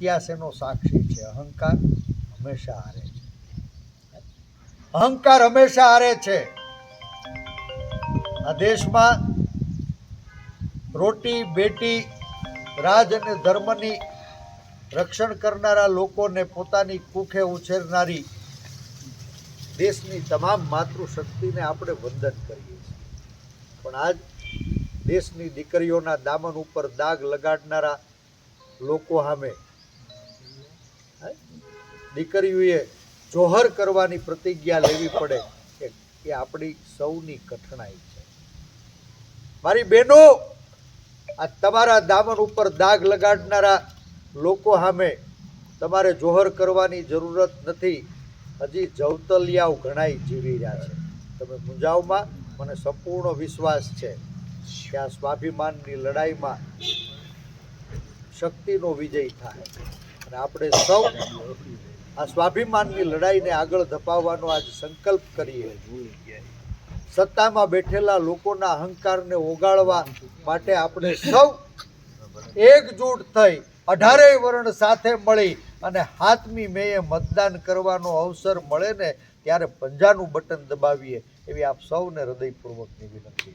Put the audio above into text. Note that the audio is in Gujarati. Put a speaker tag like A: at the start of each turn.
A: ઇતિહાસ એનો સાક્ષી છે. અહંકાર હંમેશા હારે છે. અહંકાર હંમેશા હારે છે. આ દેશમાં રોટી, બેટી, રાજ અને ધર્મની રક્ષણ કરનારા લોકોને પોતાની કુખે ઉછેરનારી દેશની તમામ માતૃશક્તિને આપણે વંદન કરીએ છીએ. પણ આજ દેશની દીકરીઓના દામન ઉપર દાગ લગાડનારા લોકો સામે? દીકરીઓએ જોહર કરવાની પ્રતિજ્ઞા લેવી પડે કે એ આપણી સૌની કઠણાઈ છે. મારી બહેનો, આ તમારા દામન ઉપર દાગ લગાડનારા લોકો સામે તમારે જોહર કરવાની જરૂરત નથી. હજી જવતલિયાઓ ઘણાય જીવી રહ્યા છે. તમે મુંજાવમાં મને સંપૂર્ણ વિશ્વાસ છે કે આ સ્વાભિમાનની લડાઈમાં શક્તિનો વિજય થાય. અને આપણે સૌ આ સ્વાભિમાનની લડાઈને આગળ ધપાવવાનો આજ સંકલ્પ કરીએ. સત્તામાં બેઠેલા લોકોના અહંકારને ઓગાળવા માટે આપણે સૌ એકજૂટ થઈ અઢારેય વર્ણ સાથે મળી અને હાથમી મેએ મતદાન કરવાનો અવસર મળે ને ત્યારે પંજાનું બટન દબાવીએ એવી આપ સૌને હૃદયપૂર્વકની વિનંતી